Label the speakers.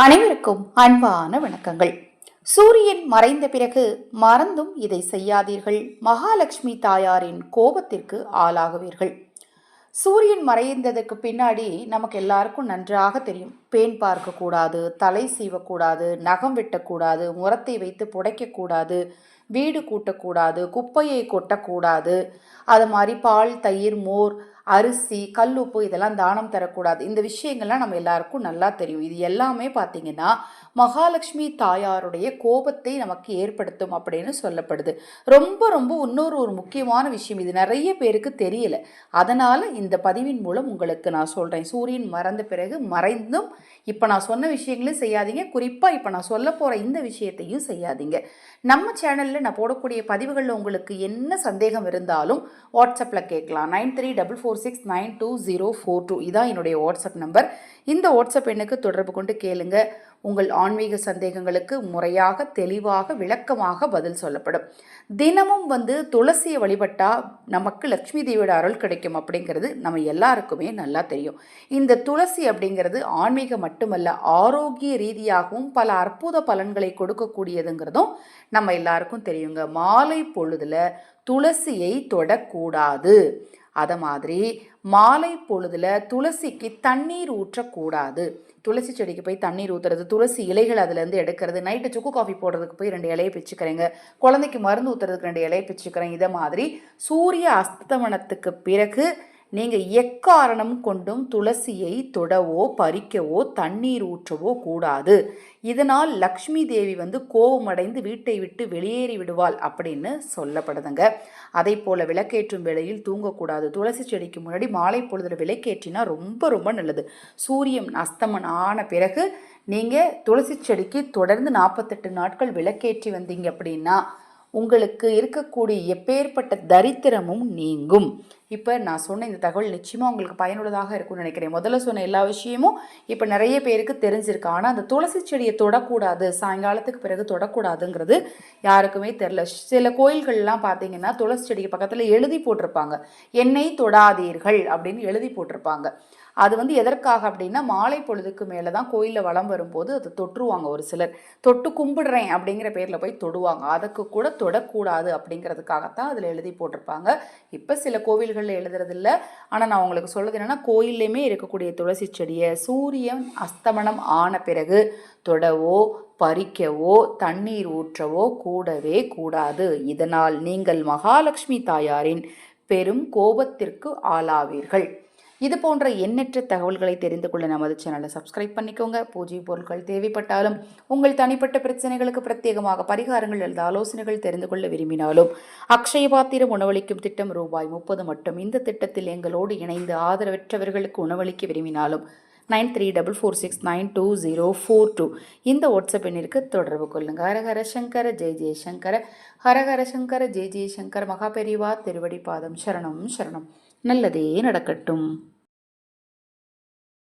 Speaker 1: அனைவருக்கும் அன்பான வணக்கங்கள். சூரியன் மறைந்த பிறகு மறந்தும் இதை செய்யாதீர்கள். மகாலட்சுமி தாயாரின் கோபத்திற்கு ஆளாகுவீர்கள். சூரியன் மறைந்ததுக்கு பின்னாடி நமக்கு எல்லாருக்கும் நன்றாக தெரியும். பேன் பார்க்கக்கூடாது தலை சீவக்கூடாது நகம் வெட்டக்கூடாது முரத்தை வைத்து புடைக்கக்கூடாது வீடு கூட்டக்கூடாது குப்பையை கொட்டக்கூடாது. அது மாதிரி பால் தயிர் மோர் அரிசி கல் உப்பு இதெல்லாம் தானம் தரக்கூடாது. இந்த விஷயங்கள்லாம் நம்ம எல்லாருக்கும் நல்லா தெரியும். இது எல்லாமே பார்த்தீங்கன்னா மகாலட்சுமி தாயாருடைய கோபத்தை நமக்கு ஏற்படுத்தும் அப்படின்னு சொல்லப்படுது. ரொம்ப ரொம்ப இன்னொரு ஒரு முக்கியமான விஷயம். இது நிறைய பேருக்கு தெரியல. அதனால் இந்த பதிவின் மூலம் உங்களுக்கு நான் சொல்கிறேன் சூரியன் மறந்த பிறகு மறைந்தும் இப்போ நான் சொன்ன விஷயங்களையும் செய்யாதீங்க. குறிப்பாக இப்போ நான் சொல்ல போகிற இந்த விஷயத்தையும் செய்யாதீங்க. நம்ம சேனலில் நான் போடக்கூடிய பதிவுகளில் உங்களுக்கு என்ன சந்தேகம் இருந்தாலும் வாட்ஸ்அப்பில் கேட்கலாம். Nine three double four six nine two zero four two. இதான் என்னுடைய வாட்ஸ்அப் நம்பர் இந்த வாட்ஸ்அப் எண்ணுக்கு தொடர்பு கொண்டு கேளுங்க. உங்கள் ஆன்மீக சந்தேகங்களுக்கு முறையாக தெளிவாக விளக்கமாக பதில் சொல்லப்படும். தினமும் வந்து துளசியை வழிபட்டா நமக்கு லக்ஷ்மி தேவியோட அருள் கிடைக்கும் அப்படிங்கிறது நம்ம எல்லாருக்குமே நல்லா தெரியும். இந்த துளசி அப்படிங்கிறது ஆன்மீகம் மட்டுமல்ல ஆரோக்கிய ரீதியாகவும் பல அற்புத பலன்களை கொடுக்கக்கூடியதுங்கிறதும் நம்ம எல்லாருக்கும் தெரியுங்க. மாலை பொழுதுல துளசியை தொடக்கூடாது. அதை மாதிரி மாலை பொழுதுல துளசிக்கு தண்ணீர் ஊற்றக்கூடாது. துளசி செடிக்கு போய் தண்ணீர் ஊற்றுறது துளசி இலைகள் அதுலேருந்து எடுக்கிறது நைட்டு சுக்கு காஃபி போடுறதுக்கு போய் ரெண்டு இலையை பிச்சுக்கிறேங்க. குழந்தைக்கு மருந்து ஊற்றுறதுக்கு ரெண்டு இலையை பிச்சுக்கிறேன். இதை மாதிரி சூரிய அஸ்தமனத்துக்கு பிறகு நீங்கள் எக்காரணம் கொண்டும் துளசியை தொடவோ பறிக்கவோ தண்ணீர் ஊற்றவோ கூடாது. இதனால் லக்ஷ்மி தேவி வந்து கோபமடைந்து வீட்டை விட்டு வெளியேறி விடுவாள் அப்படின்னு சொல்லப்படுதுங்க. அதே போல் விளக்கேற்றும் வேளையில் தூங்கக்கூடாது. துளசி செடிக்கு முன்னாடி மாலை பொழுதுல விளக்கேற்றினா ரொம்ப ரொம்ப நல்லது. சூரியன் அஸ்தமன் ஆன பிறகு நீங்கள் துளசி செடிக்கு தொடர்ந்து நாற்பத்தெட்டு நாட்கள் விளக்கேற்றி வந்தீங்க அப்படின்னா உங்களுக்கு இருக்கக்கூடிய எப்பேற்பட்ட தரித்திரமும் நீங்கும். இப்போ நான் சொன்ன இந்த தகவல் நிச்சயமாக உங்களுக்கு பயனுள்ளதாக இருக்கும்னு நினைக்கிறேன். முதல்ல சொன்ன எல்லா விஷயமும் இப்போ நிறைய பேருக்கு தெரிஞ்சிருக்கு. ஆனால் அந்த துளசி செடியை தொடக்கூடாது சாயங்காலத்துக்கு பிறகு தொடக்கூடாதுங்கிறது யாருக்குமே தெரில. சில கோயில்கள்லாம் பார்த்தீங்கன்னா துளசி செடிக்கு பக்கத்தில் எழுதி போட்டிருப்பாங்க. என்னை தொடாதீர்கள் அப்படின்னு எழுதி போட்டிருப்பாங்க. அது வந்து எதற்காக அப்படின்னா மாலை பொழுதுக்கு மேலே தான் கோயிலில் வளம் வரும்போது அதை தொற்றுவாங்க ஒரு சிலர். தொட்டு கும்பிடுறேன் அப்படிங்கிற பேரில் போய் தொடுவாங்க. அதுக்கு கூட தொடக்கூடாது அப்படிங்கிறதுக்காகத்தான் அதில் எழுதி போட்டிருப்பாங்க. இப்போ சில கோவில்கள் கோவில்களில் எழுதுறதில்ல. ஆனால் நான் உங்களுக்கு சொல்கிறது என்னென்னா கோயில்லையுமே இருக்கக்கூடிய துளசி செடியை சூரியன் அஸ்தமனம் ஆன பிறகு தொடவோ பறிக்கவோ தண்ணீர் ஊற்றவோ கூடவே கூடாது. இதனால் நீங்கள் மகாலட்சுமி தாயாரின் பெரும் கோபத்திற்கு ஆளாவீர்கள். இது போன்ற எண்ணற்ற தகவல்களை தெரிந்து கொள்ள நமது சேனலை சப்ஸ்கிரைப் பண்ணிக்கோங்க. பூஜை பொருட்கள் தேவைப்பட்டாலும் உங்கள் தனிப்பட்ட பிரச்சனைகளுக்கு பிரத்யேகமாக பரிகாரங்கள் அல்லது ஆலோசனைகள் தெரிந்து கொள்ள விரும்பினாலும் அக்ஷய பாத்திரம் உணவளிக்கும் திட்டம் ரூபாய் முப்பது மட்டும். இந்த திட்டத்தில் எங்களோடு இணைந்து ஆதரவற்றவர்களுக்கு உணவளிக்க விரும்பினாலும் nine three double four six nine two zero four two. இந்த வாட்ஸ்அப் எண்ணிற்கு தொடர்பு கொள்ளுங்கள் ஹரஹர சங்கர ஜெய ஜெயசங்கர ஹரஹர சங்கர ஜெய ஜெயசங்கர மகாபெரிவா திருவடி பாதம் சரணம் சரணம். நல்லதே நடக்கட்டும்.